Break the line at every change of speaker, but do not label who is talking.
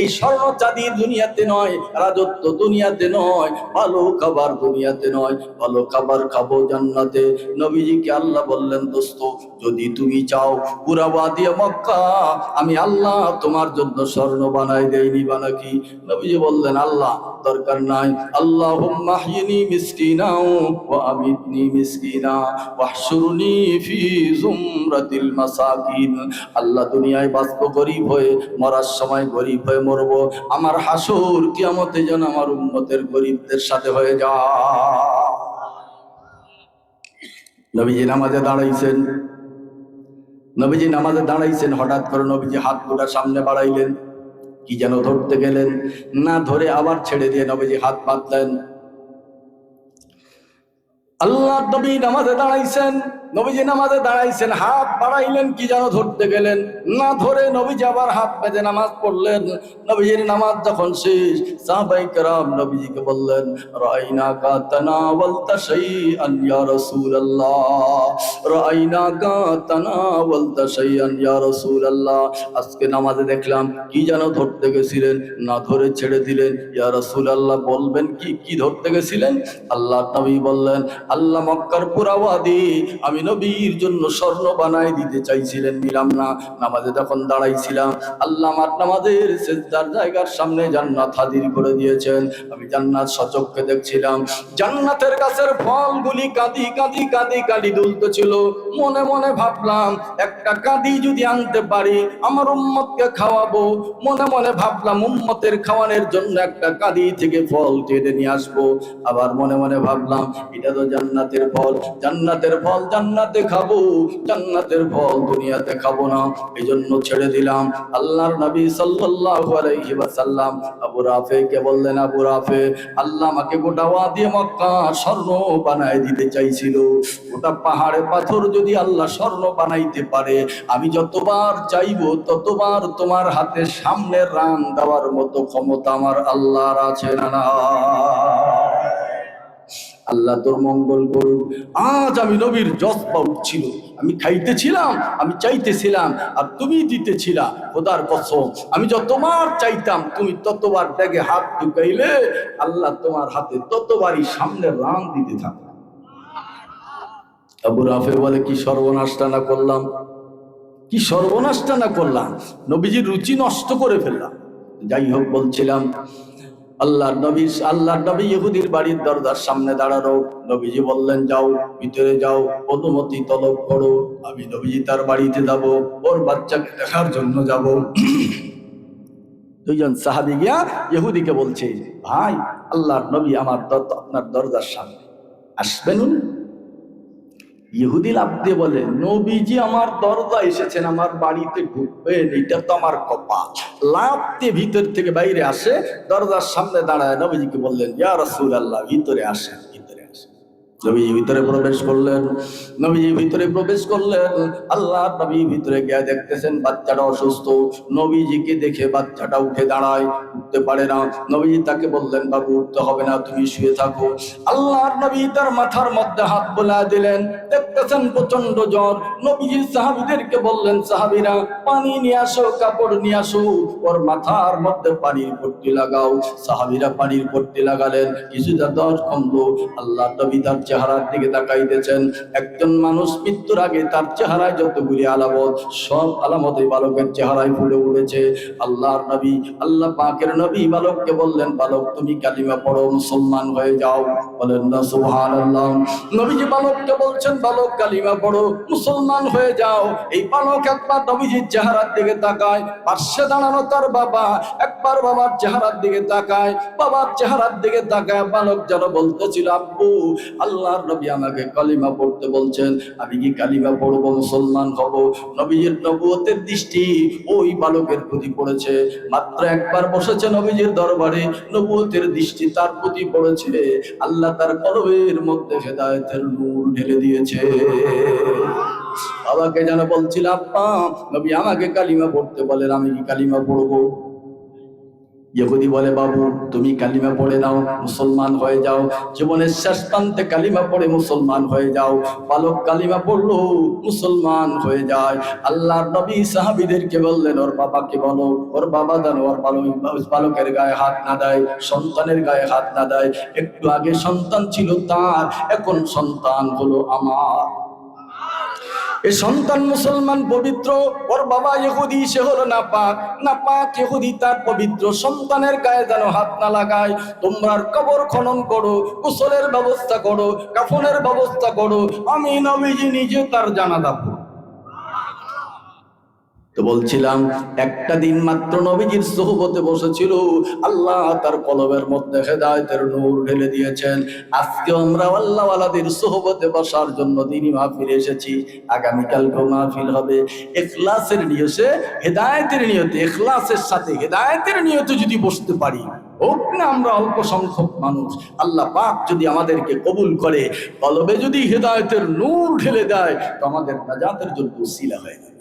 এই স্বর্ণ চাঁদি দুনিয়াতে নয়, রাজত্ব দুনিয়াতে নয়, ভালো খাবার দুনিয়াতে নয়, ভালো খাবার খাব জান্নাতে। নবীজিকে আল্লাহ বললেন, দোস্ত, যদি তুমি চাও পুরা দিয়ে মক্কা, আমি আল্লাহ তোমার জন্য স্বর্ণ বানাই দেইনি বা নাকি? নবীজি বললেন, আল্লাহ, দরকার নাই। আল্লাহ মাহিনী মিসকিনা ওয়া আমিতনি মিসকিনা, ওয়াহশুরনি ফি জুমরাতিল মাসাকিন। আল্লাহ দুনিয়ায় বাঁচবো গরিব হয়ে মরার সময় গরিব হয়ে মরবো, আমার হাসুর কিয়ামতে যেন আমার উম্মতের গরিবদের সাথে হয়ে যা নবীজি নামাজে দাঁড়াইছেন। নবীজি নামাজে দাঁড়াইছেন, হঠাৎ করে নবীজি হাত দুটা সামনে বাড়াইলেন। কি যেন ধরতে গেলেন। না ধরে আবার ছেড়ে দিয়ে নবীজি হাত বাঁধলেন। আল্লাহ নবী নামাজে দাঁড়াইছেন, নবীজি নামাজে দাঁড়াইছেন, হাত বাড়াইলেন কি যেন ধরতে গেলেন, না ধরে নবীজি আবার হাত পেতে নামাজ পড়লেন, নবীজির নামাজ যখন শেষ নবীজিকে বললেন, রাইনা কা তানাওয়াল তাশাই ইয়া রাসূলুল্লাহ, রাইনা কা তানাওয়াল তাশাই ইয়া রাসূলুল্লাহ। আজকে নামাজে দেখলাম কি যেন ধরতে গেছিলেন, না ধরে ছেড়ে দিলেন। ইয়া আল্লাহ বলবেন কি কি ধরতে গেছিলেন? আল্লাহ নবী বললেন আল্লাহ মক্কার পুরাওয়াদি আমি নবীর জন্য স্বর্ণ বানাই দিতে চাইছিলেন, নিলাম না। নামাজে তখন দাঁড়াইছিলাম। আল্লাহ আমার নামাজের সেজদার জায়গার সামনে জান্নাত হাজির করে দিয়েছেন। আমি জান্নাত সচক্ষে দেখছিলাম। জান্নাতের গাছের ফলগুলি কাঁদি কাঁদি কাঁদি কাঁদি দুলতেছিল। মনে মনে ভাবলাম, একটা কাঁদি যদি আনতে পারি, আমার উম্মতকে খাওয়াবো। মনে মনে ভাবলাম, উম্মতের খাওয়ানোর জন্য একটা কাঁদি থেকে ফল টেনে নিয়ে আসব। আবার মনে মনে ভাবলাম, এটা তো জান্নাতের ফল জান্নাতের ফল জান্নাতে খাব জান্নাতের ফল দুনিয়াতে খাব না। এই জন্য ছেড়ে দিলাম আল্লাহর নবী সাল্লাল্লাহু আলাইহি ওয়াসাল্লাম। আবু রাফেকে বললেন, আবু রাফে, আল্লাহ আমাকে গোটা ওয়াদি মক্কা স্বর্ণ বানায় দিতে চাইছিল। গোটা পাহাড়ে পাথর যদি আল্লাহ স্বর্ণ বানাইতে পারে, আমি যতবার চাইব, ততবার তোমার হাতে সামনে রান দেওয়ার মতো ক্ষমতা আমার আল্লাহর আছে না না? আল্লাহ তোর মঙ্গল করুক। আজ আমি নবীর জজবা উঠছিল আমি খাইতেছিলাম, আমি চাইতেছিলাম, আর তুমি দিতেছিলা, খোদার কসম। আমি যতবার চাইতাম, তুমি ততবার ব্যাগে হাত ঢুকাইলে আল্লাহ তোমার হাতে ততবারই সামনে রান দিতে থাকো আবু রাফে বলে, কি সর্বনাশটা না করলাম? কি সর্বনাশটা না করলাম? নবীজির রুচি নষ্ট করে ফেললাম। যাই হোক বলছিলাম আল্লাহর নবী আল্লাহর নবী ইহুদির বাড়ির দরজার সামনে দাঁড়ানো। নবীজি বললেন, যাও, ভিতরে যাও, অনুমতি তলব করো। আমি নবীজি তার বাড়িতে যাব, ওর বাচ্চাকে দেখার জন্য যাব। দুইজন সাহাবি গিয়া ইহুদিকে বলছে, ভাই, আল্লাহর নবী আমার দত্ত আপনার দরজার সামনে। আসবেন ইহুদি লাভ দিয়ে বলে, নবীজি আমার দরজা এসেছেন, আমার বাড়িতে ঘুরবেন এটা তো আমার কপা লাভ দিয়ে ভিতর থেকে বাইরে আসে, দরজার সামনে দাঁড়ায়, নবীজিকে বললেন, ইয়া রসুল আল্লাহ ভিতরে আসেন। নবীজি ভিতরে প্রবেশ করলেন নবীজি ভিতরে প্রবেশ করলেন। আল্লাহ নবী ভিতরে দেখতেছেন, বাচ্চাটা অসুস্থ। নবীজিকে দেখে বাচ্চাটা উঠে দাঁড়ায়, উঠতে পারে না। নবীজি তাকে বললেন, বাবু, উঠতে হবে না, তুমি শুয়ে থাকো। আল্লাহর নবী তার মাথার মধ্যে হাত বোলা দিলেন। দেখতেছেন প্রচণ্ড জ্বর। নবীজি সাহাবিদেরকে বললেন, সাহাবিরা, পানি নিয়ে আসো, কাপড় নিয়ে আসো। ওর মাথার মধ্যে পানির পট্টি লাগাও। সাহাবিরা পানির পট্টি লাগালেন। কিছুটা দশ কমলো আল্লাহ নবী তার চেহারার দিকে তাকাইতেছেন। একজন মানুষ মৃত্যুর আগে তার চেহারায় যতগুলি আলামত, সব আলামত এই বালকের চেহারায় ফুলে উঠেছে। আল্লাহর নবী, আল্লাহ পাকের নবী বালককে বললেন, বালক, তুমি কালিমা পড়ো, মুসলমান হয়ে যাও। বলেন, না, সুবহানাল্লাহ। নবীজি বালককে বলছেন, বালক, কালিমা পড়ো, মুসলমান হয়ে যাও। এই বালক একবার নবীজির চেহারার দিকে তাকায়, পার্শ্বে দাঁড়ানো তার বাবা একবার বাবার চেহারার দিকে তাকায়, বাবার চেহারার দিকে তাকায়, বালক যেন বলতেছিল, আব্বু আল্লাহর নবী আমাকে কালিমা পড়তে বলছেন, আমি কি কালিমা পড়ব, মুসলমান হব? নবীজির নবুয়তের দৃষ্টি ওই বালকের প্রতি পড়েছে। মাত্র একবার বসেছে নবীজির দরবারে, নবুয়তের দৃষ্টি তার প্রতি পড়েছে। আল্লাহ তার কলবের মধ্যে হেদায়েতের নূর ঢেলে দিয়েছে। বাবাকে যেন বলছিল, আব্বা, নবী আমাকে কালিমা পড়তে বলেন, আমি কি কালিমা পড়ব? ইহুদি বলে, বাবু, তুমি কালিমা পড়ে নাও, মুসলমান হয়ে যাও। জীবনের শেষ প্রান্তে কালিমা পড়ে মুসলমান হয়ে যাও। বালক কালিমা পড়ল, মুসলমান হয়ে যায়। আল্লাহর নবী সাহাবিদেরকে বললেন, ওর বাবাকে বলো, ওর বাবা যেন ওর বালক, বালকের গায়ে হাত না দেয়, সন্তানের গায়ে হাত না দেয়। একটু আগে সন্তান ছিল তার, এখন সন্তান হলো আমার। এ সন্তান মুসলমান পবিত্র, ওর বাবা ইহুদি, সে হলো না পাক না পাক ইহুদি তার পবিত্র সন্তানের গায়ে যেন হাত না লাগায়। তোমরা কবর খনন করো কুশলের ব্যবস্থা করো, কাফনের ব্যবস্থা করো। আমি নবীজি নিজে তার জানা পড়ব। তো বলছিলাম, একটা দিন মাত্র নবীজির সোহবতে বসেছিল। আল্লাহ তার কলবের মধ্যে হেদায়তের নূর ঢেলে দিয়েছেন। আজকে আমরা আল্লাহওয়ালাদের সোহবতে বসার জন্য দিনই মাহফিল এসেছি। আগামীকালকেও মাহফিল হবে। এখলাসের নিয়তে হেদায়তের নিয়তে, এখলাসের সাথে হেদায়তের নিয়তে যদি বসতে পারি, হোক না আমরা অল্প সংখ্যক মানুষ, আল্লাহ পাক যদি আমাদেরকে কবুল করে, কলবে যদি হেদায়তের নূর ঢেলে দেয়, তো আমাদের নাজাতের জন্য উসিলা হয়ে যাবে।